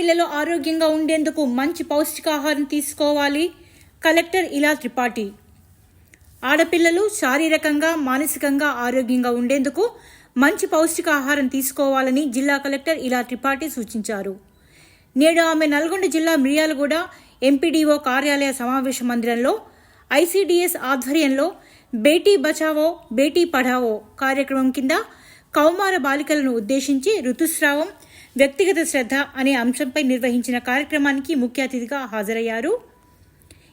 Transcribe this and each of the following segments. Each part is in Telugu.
పిల్లలు ఆరోగ్యంగా ఉండేందుకు మంచి పౌష్టికాహారం తీసుకోవాలి. కలెక్టర్ ఇలా త్రిపాఠి. ఆడపిల్లలు శారీరకంగా మానసికంగా ఆరోగ్యంగా ఉండేందుకు మంచి పౌష్టికాహారం తీసుకోవాలని జిల్లా కలెక్టర్ ఇలా త్రిపాఠి సూచించారు. నేడు ఆమె నల్గొండ జిల్లా మిర్యాలగూడ ఎంపీడీఓ కార్యాలయ సమావేశ మందిరంలో ఐసీడీఎస్ ఆధ్వర్యంలో బేటీ బచావో బేటీ పఢావో కార్యక్రమం కింద కౌమార బాలికలను ఉద్దేశించి ఋతుస్రావం వ్యక్తిగత శ్రద్ధ అనే అంశంపై నిర్వహించిన కార్యక్రమానికి ముఖ్య అతిథిగా హాజరయ్యారు.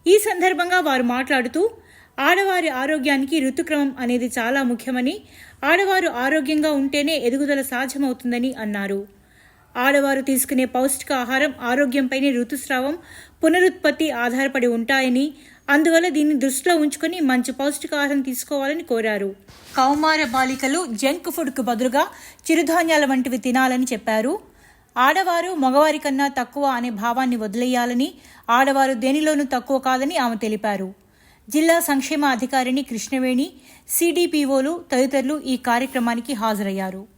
ఈ సందర్భంగా వారు మాట్లాడుతూ ఆడవారి ఆరోగ్యానికి ఋతుక్రమం అనేది చాలా ముఖ్యమని ఆడవారు ఆరోగ్యంగా ఉంటేనే ఎదుగుదల సాధ్యమవుతుందని అన్నారు. ఆడవారు తీసుకునే పౌష్టిక ఆహారం ఆరోగ్యంపైనే ఋతుస్రావం పునరుత్పత్తి ఆధారపడి ఉంటాయని అందువల్ల దీన్ని దృష్టిలో ఉంచుకొని మంచి పౌష్టికాహారం తీసుకోవాలని కోరారు. కౌమార బాలికలు జంక్ ఫుడ్కు బదులుగా చిరుధాన్యాల వంటివి తినాలని చెప్పారు. ఆడవారు మగవారి కన్నా తక్కువ అనే భావాన్ని వదిలేయాలని ఆడవారు దేనిలోనూ తక్కువ కాదని ఆమె తెలిపారు. జిల్లా సంక్షేమ అధికారిని కృష్ణవేణి సిడిపిఓలు తదితరులు ఈ కార్యక్రమానికి హాజరయ్యారు.